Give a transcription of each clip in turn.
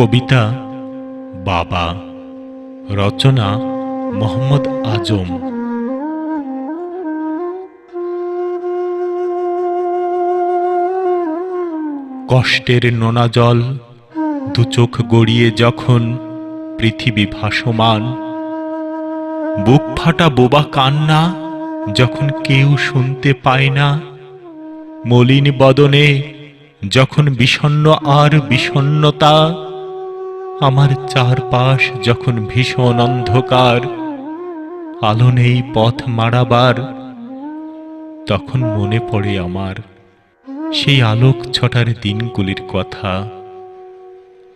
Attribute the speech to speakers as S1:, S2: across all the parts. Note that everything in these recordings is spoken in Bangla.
S1: কবিতা, বাবা, রচনা, মোহাম্মদ আজম। কষ্টের নোনা জল দু চোখ গড়িয়ে যখন পৃথিবী ভাসমান, বুক ফাটা বোবা কান্না যখন কেউ শুনতে পায় না, মলিন বদনে যখন বিষণ্ন আর বিষণ্ণতা আমার চারপাশ যখন ভীষণ অন্ধকার, আলো নেই পথ মারাবার, তখন মনে পড়ে আমার সেই আলোক ছটার দিনগুলির কথা।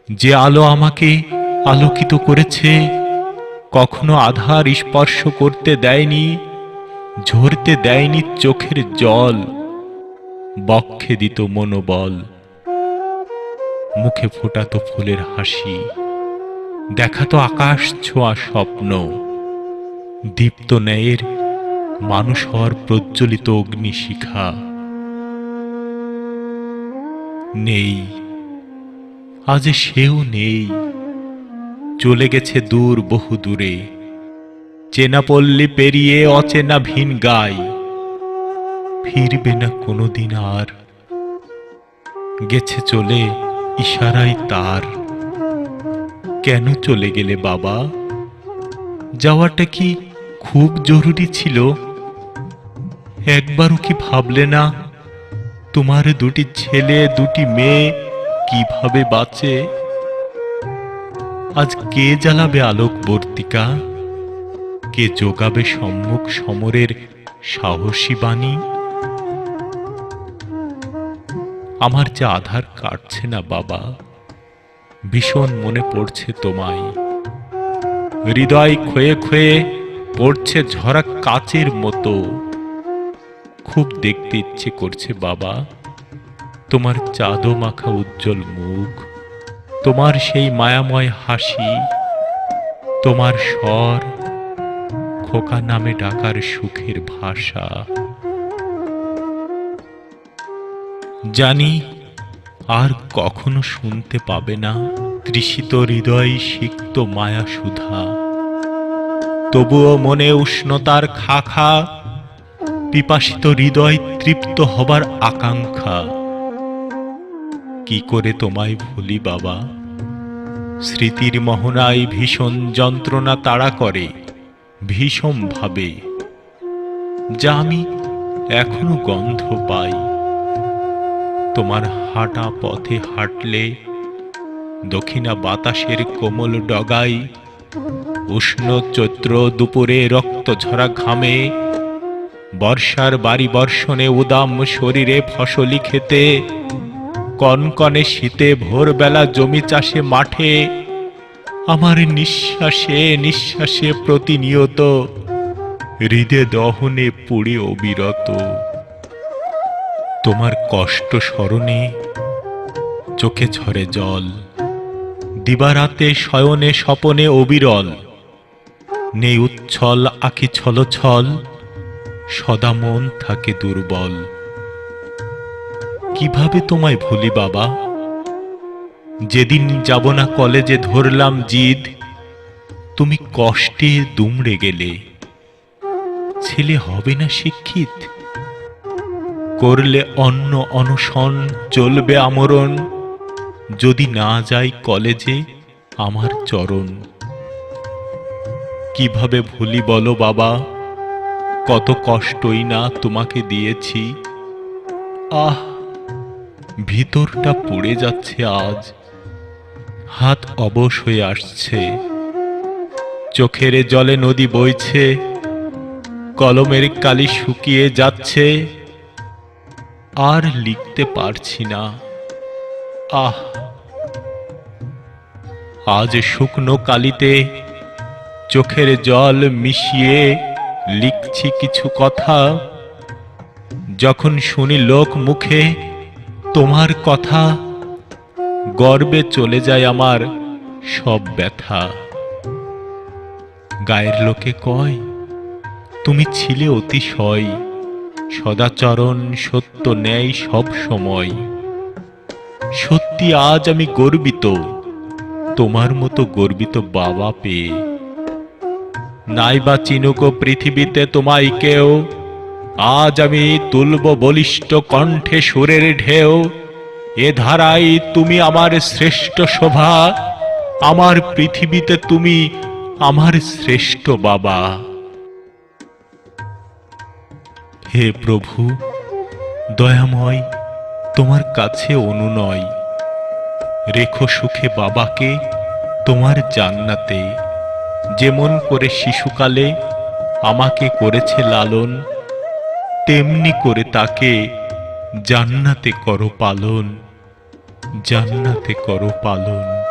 S1: যে আলো আমাকে আলোকিত করেছে, কখনো আধার স্পর্শ করতে দেয়নি, ঝরতে দেয়নি চোখের জল, বক্ষে দিত মনোবল, মুখে ফোটাতো ফুলের হাসি। দেখাতো আকাশ ছোঁয়া স্বপ্ন। দীপ্ত ন্যায়ের মানুষ হওয়ার প্রজ্বলিত অগ্নিশিখা। নেই, আজ সেও নেই, চলে গেছে দূর বহু দূরে চেনা পল্লী পেরিয়ে অচেনা ভিন গাই, ফিরবে না কোনোদিন আর। গেছে চলে ইশারাই তার। কেন চলে গেলে বাবা? যাওয়াটা কি খুব জরুরি ছিল? একবারও কি ভাবলে না, তোমার দুটি ছেলে, দুটি মেয়ে কীভাবে বাঁচে? আজ কে জ্বালাবে আলোকবর্তিকা কে যোগাবে সম্মুখ সমরের সাহসী বাণী? আমার যে আধার কাটছে না বাবা। ভীষণ মনে পড়ছে তোমায়। হৃদয় ক্ষয়ে ক্ষয়ে পড়ছে ঝরা কাচের মতো। খুব দেখতে ইচ্ছে করছে বাবা, তোমার চাঁদো মাখা উজ্জ্বল মুখ, তোমার সেই মায়াময় হাসি, তোমার স্বর খোকা নামে ডাকার সুখের ভাষা। জানি আর কখনো শুনতে পাবে না। তৃষিত হৃদয় সিক্ত মায়া সুধা। তবুও মনে উষ্ণতার খাখা। পিপাসিত হৃদয় তৃপ্ত হবার আকাঙ্ক্ষা। কি করে তোমায় ভুলি বাবা? স্মৃতির মোহনায় ভীষণ যন্ত্রণা তাড়া করে ভীষণ ভাবে যা আমি এখনও গন্ধ পাই। তোমার হাঁটা পথে হাঁটলে দক্ষিণা বাতাসের কোমল ডগাই, উষ্ণ চৈত্র দুপুরে রক্ত ঝরা ঘামে, বর্ষার বাড়ি বর্ষণে উদাম শরীরে ফসলি খেতে, কনকনে শীতে ভোরবেলা জমি চাষে মাঠে, আমার নিঃশ্বাসে নিঃশ্বাসে প্রতিনিয়ত হৃদে দহনে পুড়ে অবিরত। তোমার কষ্ট স্মরণে চোখে ঝরে জল, দিবারাতে শয়নে স্বপনে অবিরল, নেই উচ্ছল আখি ছল ছল, সদা মন থাকে দুর্বল। কীভাবে তোমায় ভুলি বাবা? যেদিন যাব না কলেজে ধরলাম জিদ, তুমি কষ্টে দুমড়ে গেলে। ছেলে হবে না শিক্ষিত করলে অন্য অনশন চলবে আমরণ। যদি না যাই কলেজে, আমার চরণ। কীভাবে ভুলি বলো বাবা, কত কষ্টই না তোমাকে দিয়েছি। আহ, ভিতরটা পড়ে যাচ্ছে আজ। হাত অবশ হয়ে আসছে। চোখের জলে নদী বইছে। কলমের কালি শুকিয়ে যাচ্ছে। আর লিখতে পারছি না। আহ! আজ শুকনো কালিতে চোখের জল মিশিয়ে লিখছি কিছু কথা। যখন শুনি লোক মুখে তোমার কথা, গর্বে চলে যায় আমার সব ব্যথা। গায়ের লোকে কয়, তুমি ছিলে অতিশয়। সদাচরণ সত্য ন্যায় সব সময়। সত্যি আজ আমি গর্বিত, তোমার মতো গর্বিত বাবা পেয়ে। নাইবা চিনুক পৃথিবীতে তোমায় কেউ, আজ আমি তুলব বলিষ্ঠ কণ্ঠে সুরের ঢেউ। এ ধারায় তুমি আমার শ্রেষ্ঠ শোভা, আমার পৃথিবীতে তুমি আমার শ্রেষ্ঠ বাবা। হে প্রভু, দয়াময়, তোমার কাছে অনুনয়। রেখো সুখে বাবাকে তোমার জান্নাতে। যেমন করে শিশুকালে আমাকে করেছে লালন, তেমনি করে তাকে জান্নাতে করো পালন, জান্নাতে করো পালন।